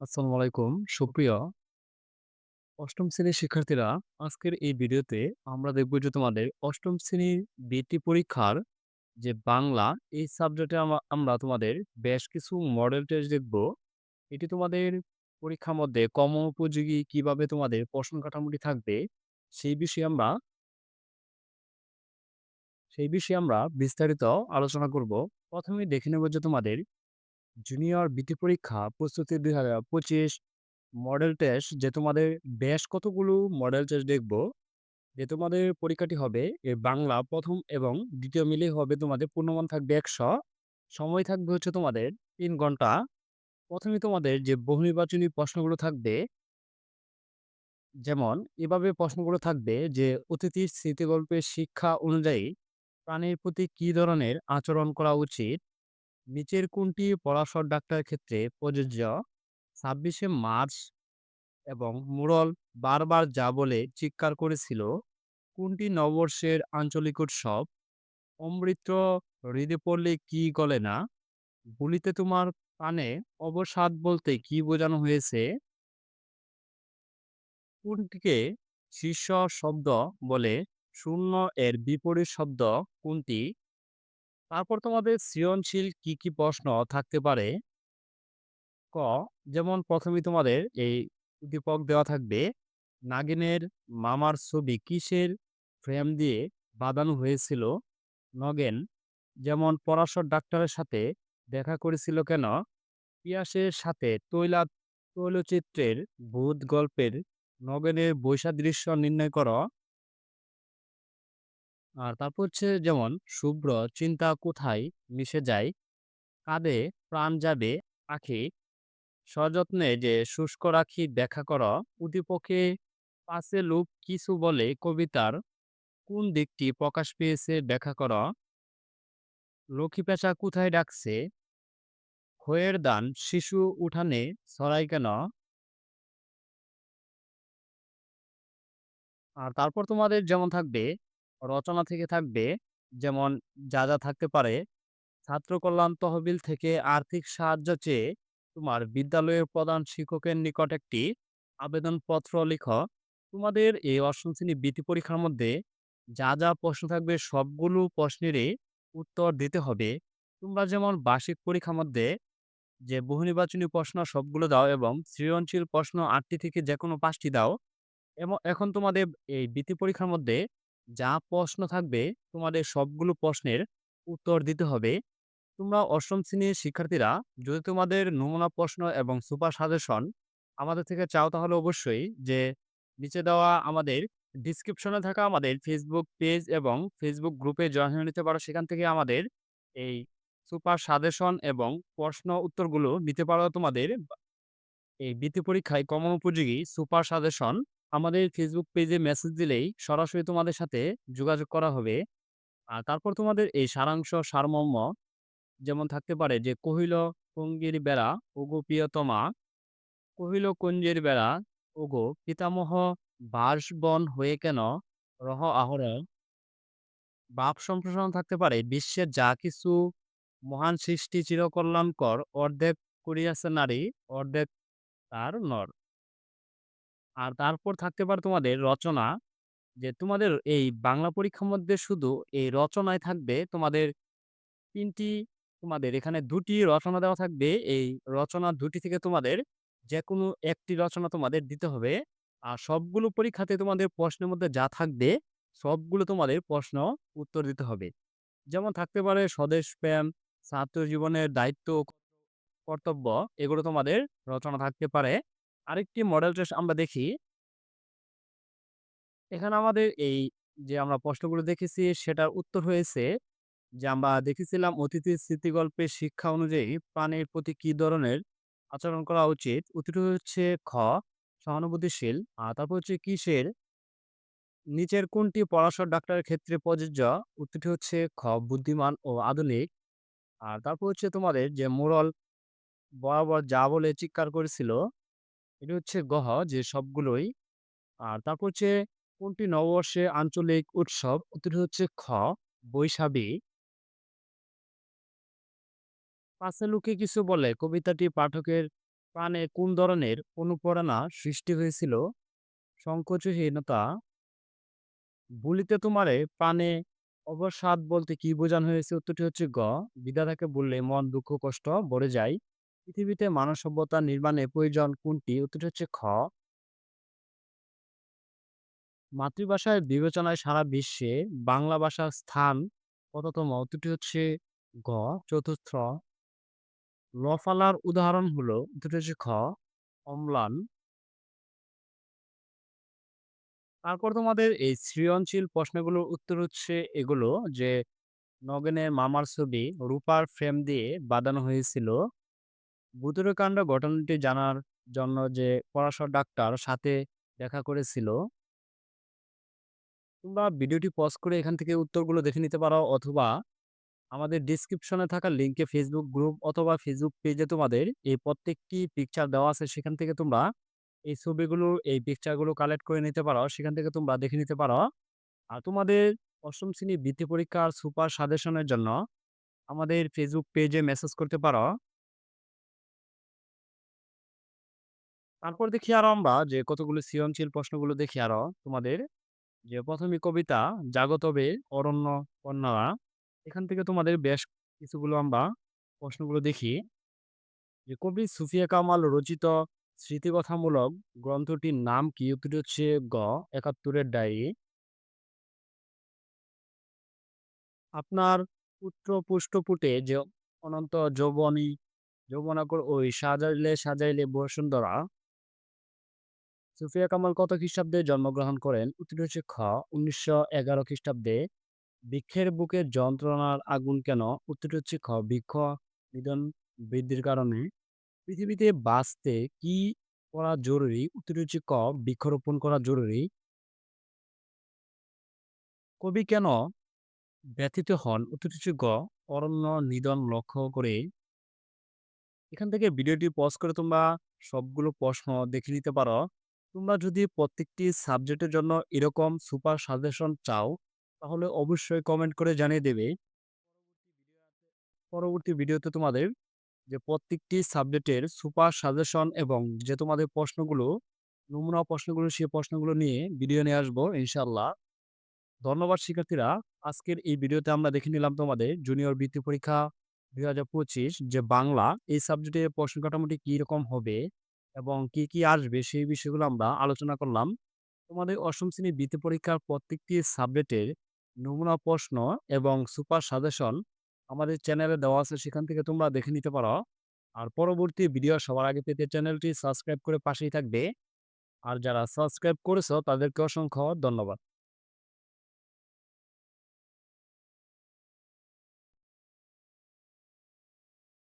আসসালামু আলাইকুম। সুপ্রিয় অষ্টম শ্রেণির শিক্ষার্থীরা, আজকের এই ভিডিওতে আমরা দেখব যে তোমাদের অষ্টম শ্রেণির বৃত্তি পরীক্ষার যে বাংলা, এই সাবজেক্টে আমরা তোমাদের বেশ কিছু মডেল টেস্ট দেখব। এটি তোমাদের পরীক্ষার মধ্যে কম উপযোগী কীভাবে তোমাদের প্রশ্ন কাঠামোটি থাকবে, সেই বিষয়ে আমরা সেই বিষয়ে আমরা বিস্তারিত আলোচনা করব। প্রথমে দেখে নেব যে তোমাদের জুনিয়র বৃত্তি পরীক্ষা প্রস্তুতি ২০২৫ মডেল টেস্ট যে তোমাদের বেশ কতগুলো মডেল টেস্ট দেখব। যে তোমাদের পরীক্ষাটি হবে এ বাংলা প্রথম এবং ২য় মিলিয়ে হবে তোমাদের পূর্ণমান থাকবে ১০০ সময় থাকবে হচ্ছে তোমাদের তিন ঘণ্টা। ১ম এ তোমাদের যে বহু নির্বাচনী প্রশ্নগুলো থাকবে, যেমন এভাবে প্রশ্নগুলো থাকবে যে অতিথির স্মৃতিগল্পের শিক্ষা অনুযায়ী প্রাণীর প্রতি কী ধরনের আচরণ করা উচিত? নিচের কোনটি পরাশর ডাক্তারের ক্ষেত্রে প্রযোজ্য? ২৬শে মার্চ এবং মুরল বারবার যা বলে চিৎকার করেছিল? কোনটি নববর্ষের আঞ্চলিক উৎসব? অমৃত হৃদে পড়লে কি গলে না? গুলিতে তোমার কানে অবসাদ বলতে কি বোঝানো হয়েছে? কোনটিকে শীর্ষ শব্দ বলে? শূন্য এর বিপরীত শব্দ কোনটি? তারপর তোমাদের সৃজনশীল কি, কি প্রশ্ন থাকতে পারে? ক যেমন প্রথমে তোমাদের এই উদ্দীপক দেওয়া থাকবে। নাগিনের মামার ছবি কিসের ফ্রেম দিয়ে বাঁধানো হয়েছিল? নগেন যেমন পরাশর ডাক্তারের সাথে দেখা করেছিল কেন? পিয়াসের সাথে তৈলা তৈলচিত্রের ভূত গল্পের নগেনের বৈসাদৃশ্য নির্ণয় কর। আর তারপর হচ্ছে যেমন শুভ্র চিন্তা কোথায় মিশে যায়? কাঁধে প্রাণ যাবে, পাখি, সযত্নে যে শুষ্ক রাখি ব্যাখ্যা কর। উদ্দীপকে পাশে লোক কিছু বলে কবিতার কোন দিকটি প্রকাশ পেয়েছে ব্যাখ্যা কর। লক্ষ্মী পেঁচা কোথায় ডাকছে? খইয়ের দান শিশু উঠানে ছড়ায় কেন? আর তারপর তোমাদের যেমন থাকবে রচনা থেকে থাকবে যেমন যা, যা থাকতে পারে ছাত্র কল্যাণ তহবিল থেকে আর্থিক সাহায্য চেয়ে তোমার বিদ্যালয়ের প্রধান শিক্ষকের নিকট একটি আবেদনপত্র লিখ। তোমাদের এই অষ্টম শ্রেণি বৃত্তি পরীক্ষার মধ্যে যা, যা প্রশ্ন থাকবে সবগুলো প্রশ্নেরই উত্তর দিতে হবে। তোমরা যেমন বার্ষিক পরীক্ষার মধ্যে যে বহু নির্বাচনী প্রশ্ন সবগুলো দাও এবং সৃজনশীল প্রশ্ন আটটি থেকে যেকোনো পাঁচটি দাও। এবং এখন তোমাদের এই বৃত্তি পরীক্ষার মধ্যে যা প্রশ্ন থাকবে, তোমাদের সবগুলো প্রশ্নের উত্তর দিতে হবে। তোমরা অষ্টম শ্রেণির শিক্ষার্থীরা, যদি তোমাদের নমুনা প্রশ্ন এবং সুপার সাজেশন আমাদের থেকে চাও তাহলে অবশ্যই যে, নিচে দেওয়া আমাদের ডিসক্রিপশনে থাকা আমাদের ফেসবুক পেজ এবং ফেসবুক গ্রুপে জয়েন হয়ে নিতে পারো। সেখান থেকে আমাদের এই সুপার সাজেশন এবং প্রশ্ন উত্তরগুলো নিতে পারো তোমাদের এই বৃত্তি পরীক্ষায় কমন উপযোগী সুপার সাজেশন আমাদের ফেসবুক পেজে মেসেজ দিলেই সরাসরি তোমাদের সাথে যোগাযোগ করা হবে। আর তারপর তোমাদের এই সারাংশ সারমর্ম যেমন থাকতে পারে যে কহিল কুঞ্জির বেড়া ওগো প্রিয়তমা, কহিল কুঞ্জের বেড়া ওগো পিতামহ বাঁশবন হয়ে কেন রহ আহরণ বাপ সম্প্রসারণ থাকতে পারে বিশ্বের যা কিছু মহান সৃষ্টি চিরকল্যাণকর অর্ধেক করিয়াছে নারী অর্ধেক তার নর। আর তারপর থাকতে পারে তোমাদের রচনা যে তোমাদের এই বাংলা পরীক্ষার মধ্যে শুধু এই রচনায় থাকবে তোমাদের ৩ টি তোমাদের এখানে ২ টি রচনা দেওয়া থাকবে। এই রচনা ২ টি থেকে তোমাদের যেকোনো একটি রচনা তোমাদের দিতে হবে। আর সবগুলো পরীক্ষাতে তোমাদের প্রশ্নের মধ্যে যা থাকবে সবগুলো তোমাদের প্রশ্ন উত্তর দিতে হবে। যেমন থাকতে পারে স্বদেশ স্বদেশপ্রেম, ছাত্র জীবনের দায়িত্ব, কর্তব্য এগুলো তোমাদের রচনা থাকতে পারে। আরেকটি মডেল টেস্ট আমরা দেখি। এখানে আমাদের এই যে আমরা প্রশ্নগুলো দেখেছি সেটার উত্তর হয়েছে যে আমরা দেখেছিলাম অতিথির স্মৃতিগল্পের শিক্ষা অনুযায়ী প্রাণীর প্রতি কি ধরনের আচরণ করা উচিত? উত্তরটি হচ্ছে খ সহানুভূতিশীল। আর তারপর হচ্ছে কিসের নিচের কোনটি পরাশর ডাক্তারের ক্ষেত্রে প্রযোজ্য? উত্তরটি হচ্ছে খ বুদ্ধিমান ও আধুনিক। আর তারপর হচ্ছে তোমাদের যে মোড়ল বরাবর যা বলে চিৎকার করেছিল, এটি হচ্ছে গহ যে সবগুলোই। আর তারপর হচ্ছে কোনটি নববর্ষে আঞ্চলিক উৎসব? উত্তরটি হচ্ছে খ, বৈশাখী। পাছে লোকে কিছু বলে, কবিতাটি পাঠকের প্রাণে কোন ধরনের অনুপ্রেরণা সৃষ্টি হয়েছিল? সংকোচহীনতা বলিতে তোমারে প্রাণে অবসাদ বলতে কি বোঝানো হয়েছে? উত্তরটি হচ্ছে গ। বিধাতাকে বললে মন, দুঃখ, কষ্ট ভরে যায়। পৃথিবীতে মানব সভ্যতা নির্মাণে প্রয়োজন কোনটি? উত্তরটি হচ্ছে খ। মাতৃভাষার বিবেচনায় সারা বিশ্বে বাংলা ভাষার স্থান কততম? উত্তরটি হচ্ছে গ। চতুর্থ। রফালার উদাহরণ হলো, উত্তরটি হচ্ছে খ। অম্লান। তারপর তোমাদের এই সৃজনশীল প্রশ্নগুলোর উত্তর হচ্ছে এগুলো, যে নগেনের মামার ছবি রূপার ফ্রেম দিয়ে বাঁধানো হয়েছিল। ভূতুড়ে-কাণ্ড ঘটনাটি জানার জন্য যে পরাশর ডাক্তার সাথে দেখা করেছিল। তোমরা ভিডিওটি পজ করে এখান থেকে উত্তরগুলো দেখে নিতে পারো অথবা আমাদের ডিসক্রিপশনে থাকা লিঙ্কে ফেসবুক গ্রুপ অথবা ফেসবুক পেজে তোমাদের এই প্রত্যেকটি পিকচার দেওয়া আছে সেখান থেকে তোমরা এই ছবিগুলো, এই পিকচারগুলো কালেক্ট করে নিতে পারো, সেখান থেকে তোমরা দেখে নিতে পারো আর তোমাদের অষ্টম শ্রেণি বৃত্তি পরীক্ষার সুপার সাজেশনের জন্য আমাদের ফেসবুক পেজে মেসেজ করতে পারো তারপর দেখি আরও আমরা যে কতগুলো সৃজনশীল প্রশ্নগুলো দেখি আরও তোমাদের। যে প্রথমে কবিতা জাগতবে অরণ্য কন্যারা এখান থেকে তোমাদের বেশ কিছুগুলো আমরা প্রশ্নগুলো দেখি। যে কবি সুফিয়া কামাল রচিত স্মৃতিকথামূলক গ্রন্থটির নাম কি? উত্তরটি হচ্ছে গ, একাত্তরের ডায়েরি। আপনার পুত্র পুষ্টপুটে যে অনন্ত যৌবনী যৌবনাকর ওই সাজাইলে সাজাইলে বসুন্ধরা। সুফিয়া কামাল কত খ্রিস্টাব্দে জন্মগ্রহণ করেন? উত্তরটি হচ্ছে খ। উনিশশো এগারো খ্রিস্টাব্দে। বৃক্ষের বুকে যন্ত্রণার আগুন কেন? উত্তরটি হচ্ছে খ। বৃক্ষ নিধন বৃদ্ধির কারণে। পৃথিবীতে বাঁচতে কি করা জরুরি? উত্তরটি হচ্ছে ক। বৃক্ষরোপণ করা জরুরি। কবি কেন ব্যথিত হন? উত্তরটি হচ্ছে গ। অরণ্য নিধন লক্ষ্য করে। এখান থেকে ভিডিওটি পজ করে তোমরা সবগুলো প্রশ্ন দেখে নিতে পারো। তোমরা যদি প্রত্যেকটি সাবজেক্টের জন্য এরকম সুপার সাজেশন চাও, তাহলে অবশ্যই কমেন্ট করে জানিয়ে দেবে। পরবর্তী ভিডিওতে তোমাদের যে প্রত্যেকটি সাবজেক্টের সুপার সাজেশন এবং যে তোমাদের প্রশ্নগুলো, নমুনা প্রশ্নগুলো সেই প্রশ্নগুলো নিয়ে ভিডিও নিয়ে আসব ইনশাল্লাহ ধন্যবাদ শিক্ষার্থীরা। আজকের এই ভিডিওতে আমরা দেখে নিলাম তোমাদের জুনিয়র বৃত্তি পরীক্ষা দুই হাজার পঁচিশ যে বাংলা, এই সাবজেক্টের প্রশ্ন কাঠামোটি কী রকম হবে? এবং কি, কি আসবে সেই বিষয়গুলো আমরা আলোচনা করলাম। তোমাদের অষ্টম শ্রেণির বৃত্তি পরীক্ষার প্রত্যেকটি সাবজেক্টের নমুনা প্রশ্ন এবং সুপার সাজেশন আমাদের চ্যানেলে দেওয়া আছে সেখান থেকে তোমরা দেখে নিতে পারো। আর পরবর্তী ভিডিও সবার আগে পেতে চ্যানেলটি সাবস্ক্রাইব করে পাশেই থাকবে। আর যারা সাবস্ক্রাইব করেছ তাদেরকে অসংখ্য ধন্যবাদ।